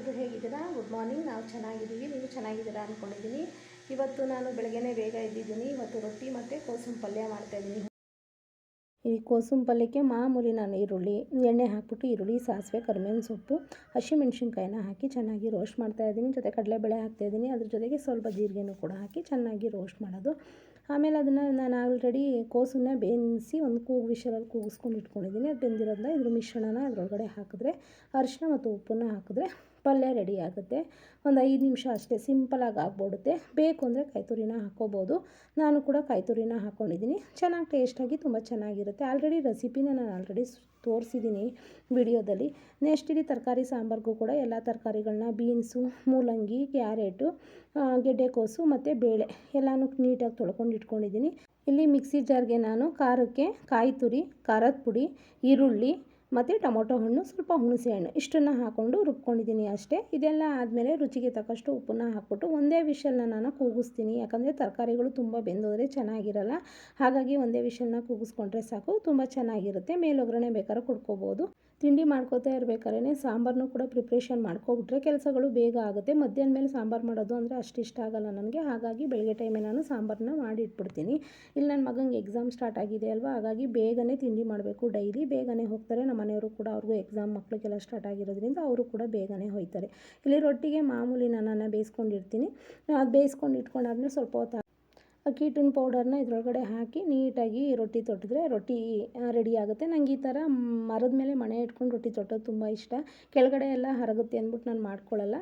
ಎಲ್ಲರೂ ಹೇಗಿದ್ದೀರಾ? Good morning ನಾವು ಚೆನ್ನಾಗಿದ್ದೀವಿ. ನೀವು ಚೆನ್ನಾಗಿದ್ದೀರಾ ಅಂದ್ಕೊಂಡಿದ್ದೀನಿ ಇವತ್ತು ನಾನು ಬೆಳಗ್ಗೆನೇ ಬೇಗ ಇದ್ದಿದ್ದೀನಿ ಇವತ್ತು ರೊಟ್ಟಿ ಮತ್ತು ಕೋಸಂಬ ಪಲ್ಯ ಮಾಡ್ತಾಯಿದ್ದೀನಿ ಈ ಕೋಸಂಬ ಪಲ್ಯಕ್ಕೆ ಮಾಮೂಲಿ ನಾನು ಈರುಳ್ಳಿ, ಎಣ್ಣೆ ಹಾಕ್ಬಿಟ್ಟು ಈರುಳ್ಳಿ, ಸಾಸಿವೆ, ಕರಿಬೇವಿನ ಸೊಪ್ಪು, ಹಸಿಮೆಣ್ಸಿನ್ಕಾಯಿನ ಹಾಕಿ ಚೆನ್ನಾಗಿ ರೋಸ್ಟ್ ಮಾಡ್ತಾಯಿದ್ದೀನಿ ಜೊತೆ ಕಡಲೆಬೇಳೆ ಹಾಕ್ತಾಯಿದ್ದೀನಿ ಅದ್ರ ಜೊತೆಗೆ ಸ್ವಲ್ಪ ಜೀರಿಗೆನೂ ಕೂಡ ಹಾಕಿ ಚೆನ್ನಾಗಿ ರೋಸ್ಟ್ ಮಾಡೋದು. ಆಮೇಲೆ ಅದನ್ನು ನಾನು ಆಲ್ರೆಡಿ ಕೋಸನ್ನ ಬೇಯಿಸಿ ಒಂದು ಕೂಗು ವಿಷಲಲ್ಲಿ ಕೂಗಿಸ್ಕೊಂಡು ಇಟ್ಕೊಂಡಿದ್ದೀನಿ. ಅದು ಬೆಂದಿರೋದನ್ನ ಇದ್ರ ಮಿಶ್ರಣನ ಅದರೊಳಗಡೆ ಹಾಕಿದ್ರೆ ಅರಿಶಿನ ಮತ್ತು ಉಪ್ಪನ್ನು ಹಾಕಿದ್ರೆ ಪಲ್ಯ ರೆಡಿ ಆಗುತ್ತೆ. ಒಂದು ಐದು ನಿಮಿಷ ಅಷ್ಟೇ ಸಿಂಪಲಾಗಿ ಆಗ್ಬಿಡುತ್ತೆ. ಬೇಕು ಅಂದರೆ ಕಾಯಿ ತುರಿನ ನಾನು ಕೂಡ ಕಾಯಿ ತುರಿನ ಹಾಕ್ಕೊಂಡಿದ್ದೀನಿ ಚೆನ್ನಾಗಿ ಟೇಸ್ಟಾಗಿ ತುಂಬ ಚೆನ್ನಾಗಿರುತ್ತೆ. ಆಲ್ರೆಡಿ ರೆಸಿಪಿನ ನಾನು ಆಲ್ರೆಡಿ ತೋರಿಸಿದ್ದೀನಿ ವಿಡಿಯೋದಲ್ಲಿ. ನೆಕ್ಸ್ಟ್ ಇಲ್ಲಿ ತರಕಾರಿ ಸಾಂಬಾರಿಗೂ ಕೂಡ ಎಲ್ಲ ತರಕಾರಿಗಳನ್ನ ಬೀನ್ಸು ಮೂಲಂಗಿ ಕ್ಯಾರೆಟು ಗೆಡ್ಡೆಕೋಸು ಮತ್ತು ಬೇಳೆ ಎಲ್ಲನೂ ನೀಟಾಗಿ ತೊಳ್ಕೊಂಡು ಇಟ್ಕೊಂಡಿದ್ದೀನಿ. ಇಲ್ಲಿ ಮಿಕ್ಸಿ ಜಾರ್ಗೆ ನಾನು ಖಾರಕ್ಕೆ ಕಾಯಿ ತುರಿ ಖಾರದ ಪುಡಿ, ಈರುಳ್ಳಿ ಮತ್ತು ಟೊಮೊಟೊ ಹಣ್ಣು ಸ್ವಲ್ಪ ಹುಣಸೆ ಹಣ್ಣು ಇಷ್ಟನ್ನು ಹಾಕ್ಕೊಂಡು ರುಬ್ಕೊಂಡಿದ್ದೀನಿ ಅಷ್ಟೇ. ಇದೆಲ್ಲ ಆದಮೇಲೆ ರುಚಿಗೆ ತಕ್ಕಷ್ಟು ಉಪ್ಪನ್ನ ಹಾಕ್ಬಿಟ್ಟು ಒಂದೇ ವಿಷಲ್ನ ನಾನು ಕೂಗಿಸ್ತೀನಿ. ಯಾಕಂದರೆ ತರಕಾರಿಗಳು ತುಂಬ ಬೆಂದೋದ್ರೆ ಚೆನ್ನಾಗಿರಲ್ಲ. ಹಾಗಾಗಿ ಒಂದೇ ವಿಷಲ್ನ ಕೂಗಿಸ್ಕೊಂಡ್ರೆ ಸಾಕು, ತುಂಬ ಚೆನ್ನಾಗಿರುತ್ತೆ. ಮೇಲೊಗ್ಗರಣೆ ಬೇಕಾದ್ರೆ ಕುಡ್ಕೋಬೋದು. ತಿಂಡಿ ಮಾಡ್ಕೋತಾ ಇರಬೇಕಾದ್ರೆ ಸಾಂಬಾರನ್ನು ಕೂಡ ಪ್ರಿಪ್ರೇಷನ್ ಮಾಡ್ಕೊಬಿಟ್ರೆ ಕೆಲಸಗಳು ಬೇಗ ಆಗುತ್ತೆ. ಮಧ್ಯಾಹ್ನ ಮೇಲೆ ಸಾಂಬಾರು ಮಾಡೋದು ಅಂದರೆ ಅಷ್ಟು ಇಷ್ಟ ಆಗಲ್ಲ ನನಗೆ. ಹಾಗಾಗಿ ಬೆಳಗ್ಗೆ ಟೈಮೇ ನಾನು ಸಾಂಬಾರನ್ನ ಮಾಡಿ ಇಟ್ಬಿಡ್ತೀನಿ ಇಲ್ಲಿ ನನ್ನ ಮಗನಿಗೆ ಎಕ್ಸಾಮ್ ಸ್ಟಾರ್ಟ್ ಆಗಿದೆ ಅಲ್ವಾ? ಹಾಗಾಗಿ ಬೇಗನೆ ತಿಂಡಿ ಮಾಡಬೇಕು. ಡೈಲಿ ಬೇಗನೆ ಹೋಗ್ತಾರೆ. ನಮ್ಮ ಮನೆಯವರು ಕೂಡ ಅವ್ರಿಗೂ ಎಕ್ಸಾಮ್ ಮಕ್ಕಳಿಗೆಲ್ಲ ಸ್ಟಾರ್ಟ್ ಆಗಿರೋದ್ರಿಂದ ಅವರು ಕೂಡ ಬೇಗನೆ ಹೋಯ್ತಾರೆ. ಇಲ್ಲಿ ರೊಟ್ಟಿಗೆ ಮಾಮೂಲಿ ನಾನು ಬೇಯಿಸ್ಕೊಂಡಿರ್ತೀನಿ. ಅದು ಬೇಯಿಸ್ಕೊಂಡು ಇಟ್ಕೊಂಡಾದ್ಮೇಲೆ ಸ್ವಲ್ಪ ಹೊತ್ತು ಅಕ್ಕಿ ಹಿಟ್ಟಿನ ಪೌಡರ್ನ ಇದರೊಳಗಡೆ ಹಾಕಿ ನೀಟಾಗಿ ರೊಟ್ಟಿ ತೊಟ್ಟಿದ್ರೆ ರೊಟ್ಟಿ ರೆಡಿ ಆಗುತ್ತೆ. ನಂಗೆ ಈ ಥರ ಮರದ ಮೇಲೆ ಮಣೆ ಇಟ್ಕೊಂಡು ರೊಟ್ಟಿ ತೊಟ್ಟೋದು ತುಂಬ ಇಷ್ಟ. ಕೆಳಗಡೆ ಎಲ್ಲ ಹರಗುತ್ತೆ ಅಂದ್ಬಿಟ್ಟು ನಾನು ಮಾಡ್ಕೊಳ್ಳಲ್ಲ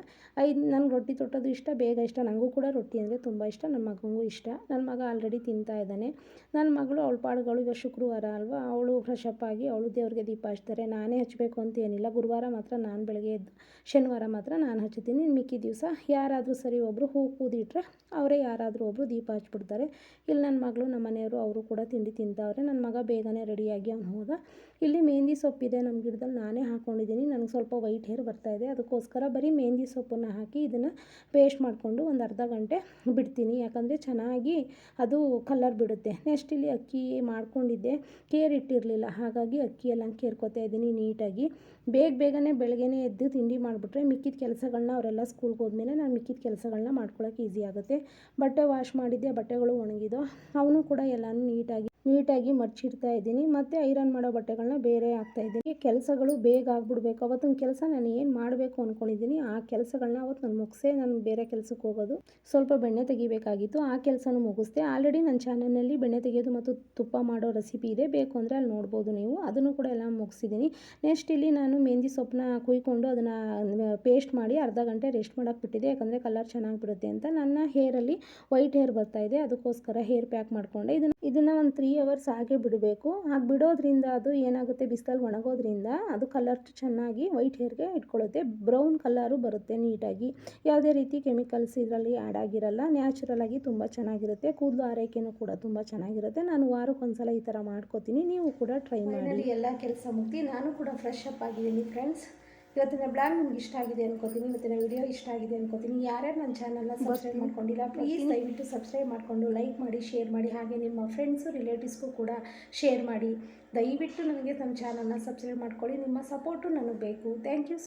ಐದು ನನಗೆ ರೊಟ್ಟಿ ತೊಟ್ಟೋದು ಇಷ್ಟ, ಬೇಗ ಇಷ್ಟ. ನನಗೂ ಕೂಡ ರೊಟ್ಟಿ ಅಂದರೆ ತುಂಬ ಇಷ್ಟ ನನ್ನ ಮಗನಿಗೂ ಇಷ್ಟ. ನನ್ನ ಮಗ ಆಲ್ರೆಡಿ ತಿಂತಾ ಇದ್ದಾನೆ. ನನ್ನ ಮಗಳು ಅವಳ ಪಾಡುಗಳು ಇವಾಗ ಶುಕ್ರವಾರ ಅಲ್ವಾ, ಅವಳು ಫ್ರೆಶ್ ಅಪ್ ಆಗಿ ಅವಳು ದೇವ್ರಿಗೆ ದೀಪ ಹಚ್ತಾರೆ. ನಾನೇ ಹಚ್ಚಬೇಕು ಅಂತ ಏನಿಲ್ಲ. ಗುರುವಾರ ಮಾತ್ರ ನಾನು ಬೆಳಗ್ಗೆ ಎದ್ದು ಶನಿವಾರ ಮಾತ್ರ ನಾನು ಹಚ್ತೀನಿ ಮಿಕ್ಕಿ ದಿವಸ ಯಾರಾದರೂ ಸರಿ ಒಬ್ಬರು ಹೂ ಕೂದಿಟ್ರೆ, ಅವರೇ ಯಾರಾದರೂ ಒಬ್ಬರು ದೀಪ ಹಚ್ಬಿಡ್ತಾರೆ. ಇಲ್ಲಿ ನನ್ನ ಮಗಳು ನಮ್ಮ ಮನೆಯವರು ಅವರು ಕೂಡ ತಿಂಡಿ ತಿಂತಾವ್ರೆ. ನನ್ನ ಮಗ ಬೇಗನೆ ರೆಡಿಯಾಗಿ ಅವ್ನು ಹೋದ. ಇಲ್ಲಿ ಮೆಹಂದಿ ಸೊಪ್ಪಿದೆ ನಮ್ಮ ಗಿಡದಲ್ಲಿ ನಾನೇ ಹಾಕ್ಕೊಂಡಿದ್ದೀನಿ ನನಗೆ ಸ್ವಲ್ಪ ವೈಟ್ ಹೇರ್ ಬರ್ತಾ ಇದೆ. ಅದಕ್ಕೋಸ್ಕರ ಬರೀ ಮೆಹಂದಿ ಸೊಪ್ಪನ್ನು ಹಾಕಿ ಇದನ್ನು ಪೇಸ್ಟ್ ಮಾಡಿಕೊಂಡು ಒಂದು ಅರ್ಧ ಗಂಟೆ ಬಿಡ್ತೀನಿ. ಯಾಕಂದರೆ ಚೆನ್ನಾಗಿ ಅದು ಕಲರ್ ಬಿಡುತ್ತೆ. ನೆಕ್ಸ್ಟ್ ಇಲ್ಲಿ ಅಕ್ಕಿ ಮಾಡ್ಕೊಂಡಿದ್ದೆ. ಕೇರ್ ಇಟ್ಟಿರಲಿಲ್ಲ. ಹಾಗಾಗಿ ಅಕ್ಕಿ ಎಲ್ಲ ಕೇರ್ಕೊತಾ ಇದ್ದೀನಿ ನೀಟಾಗಿ. ಬೇಗ ಬೇಗನೆ ಬೆಳಗ್ಗೆನೆ ಎದ್ದು ತಿಂಡಿ ಮಾಡಿಬಿಟ್ರೆ ಮಿಕ್ಕಿದ ಕೆಲಸಗಳನ್ನ ಅವರೆಲ್ಲ ಸ್ಕೂಲ್ಗೆ ಹೋದ್ಮೇಲೆ ನಾನು ಮಿಕ್ಕಿದ ಕೆಲಸಗಳನ್ನ ಮಾಡ್ಕೊಳ್ಳೋಕೆ ಈಸಿ ಆಗುತ್ತೆ. ಬಟ್ಟೆ ವಾಶ್ ಮಾಡಿದ್ದೆ ಬಟ್ಟೆಗಳು ಒಣಗಿದೋ ಅವನು ಕೂಡ ಎಲ್ಲನೂ ನೀಟಾಗಿ ನೀಟಾಗಿ ಮಡ್ಚಿಡ್ತಾ ಇದ್ದೀನಿ. ಮತ್ತು ಐರನ್ ಮಾಡೋ ಬಟ್ಟೆಗಳನ್ನ ಬೇರೆ ಹಾಕ್ತಾ ಇದ್ದೀನಿ. ಕೆಲಸಗಳು ಬೇಗ ಆಗ್ಬಿಡ್ಬೇಕು. ಅವತ್ತಿನ ಕೆಲಸ ನಾನು ಏನು ಮಾಡಬೇಕು ಅಂದ್ಕೊಂಡಿದ್ದೀನಿ ಆ ಕೆಲಸಗಳನ್ನ ಅವತ್ತು ನಾನು ಮುಗಿಸೇ ನಾನು ಬೇರೆ ಕೆಲಸಕ್ಕೆ ಹೋಗೋದು. ಸ್ವಲ್ಪ ಬೆಣ್ಣೆ ತೆಗಿಬೇಕಾಗಿತ್ತು. ಆ ಕೆಲಸನೂ ಮುಗಿಸ್ದೆ. ಆಲ್ರೆಡಿ ನನ್ನ ಚಾನಲ್ನಲ್ಲಿ ಬೆಣ್ಣೆ ತೆಗೆಯೋದು ಮತ್ತು ತುಪ್ಪ ಮಾಡೋ ರೆಸಿಪಿ ಇದೆ. ಬೇಕು ಅಂದರೆ ಅಲ್ಲಿ ನೋಡ್ಬೋದು ನೀವು. ಅದನ್ನು ಕೂಡ ಎಲ್ಲ ಮುಗಿಸಿದ್ದೀನಿ. ನೆಕ್ಸ್ಟ್ ಇಲ್ಲಿ ನಾನು ಮೆಹಂದಿ ಸೊಪ್ಪನ್ನ ಕುಯ್ಕೊಂಡು ಅದನ್ನು ಪೇಸ್ಟ್ ಮಾಡಿ ಅರ್ಧ ಗಂಟೆ ರೆಸ್ಟ್ ಮಾಡೋಕ್ಕೆ ಬಿಟ್ಟಿದೆ ಯಾಕಂದರೆ ಕಲರ್ ಚೆನ್ನಾಗಿ ಬಿಡುತ್ತೆ ಅಂತ. ನನ್ನ ಹೇರಲ್ಲಿ ವೈಟ್ ಹೇರ್ ಬರ್ತಾ ಇದೆ. ಅದಕ್ಕೋಸ್ಕರ ಹೇರ್ ಪ್ಯಾಕ್ ಮಾಡಿಕೊಂಡೆ. ಇದನ್ನು ಇದನ್ನು ಒಂದು ಅವರ್ಸ್ ಹಾಗೆ ಬಿಡಬೇಕು. ಹಾಗೆ ಬಿಡೋದ್ರಿಂದ ಅದು ಏನಾಗುತ್ತೆ? ಬಿಸಿಲಲ್ಲಿ ಒಣಗೋದ್ರಿಂದ ಅದು ಕಲರ್ ಚೆನ್ನಾಗಿ ವೈಟ್ ಹೇರ್ಗೆ ಇಟ್ಕೊಳ್ಳುತ್ತೆ. ಬ್ರೌನ್ ಕಲರು ಬರುತ್ತೆ ನೀಟಾಗಿ. ಯಾವುದೇ ರೀತಿ ಕೆಮಿಕಲ್ಸ್ ಇದರಲ್ಲಿ ಆ್ಯಡ್ ಆಗಿರಲ್ಲ. ನ್ಯಾಚುರಲ್ ಆಗಿ ತುಂಬ ಚೆನ್ನಾಗಿರುತ್ತೆ. ಕೂದಲು ಆರೈಕೆನೂ ಕೂಡ ತುಂಬ ಚೆನ್ನಾಗಿರುತ್ತೆ. ನಾನು ವಾರಕ್ಕೆ ಒಂದ್ಸಲ ಈ ಥರ ಮಾಡ್ಕೋತೀನಿ. ನೀವು ಕೂಡ ಟ್ರೈ ಮಾಡಿ. ಎಲ್ಲ ಕೆಲಸ ಮುಗ್ದು, ನಾನು ಕೂಡ ಫ್ರೆಶ್ ಅಪ್ ಆಗಿದ್ದೀನಿ ಫ್ರೆಂಡ್ಸ್ ಇವತ್ತಿನ ಬ್ಲಾಗ್ ನಿಮ್ಗೆ ಇಷ್ಟ ಆಗಿದೆ ಅನ್ಕೋತೀನಿ ಇವತ್ತಿನ ವಿಡಿಯೋ ಇಷ್ಟ ಆಗಿದೆ ಅನ್ಕೋತೀನಿ. ಯಾರ್ಯಾರು ನನ್ನ ಚಾನಲ್ನ ಸಬ್ಸ್ಕ್ರೈಬ್ ಮಾಡ್ಕೊಂಡಿಲ್ಲ ಪ್ಲೀಸ್ ದಯವಿಟ್ಟು ಸಬ್ಸ್ಕ್ರೈಬ್ ಮಾಡಿಕೊಂಡು ಲೈಕ್ ಮಾಡಿ ಶೇರ್ ಮಾಡಿ ಹಾಗೆ ನಿಮ್ಮ ಫ್ರೆಂಡ್ಸು ರಿಲೇಟಿವ್ಸ್ಗೂ ಕೂಡ ಶೇರ್ ಮಾಡಿ. ದಯವಿಟ್ಟು ನನಗೆ ನಮ್ಮ ಚಾನಲ್ನ ಸಬ್ಸ್ಕ್ರೈಬ್ ಮಾಡ್ಕೊಳ್ಳಿ ನಿಮ್ಮ ಸಪೋರ್ಟು ನನಗೆ ಬೇಕು. Thank you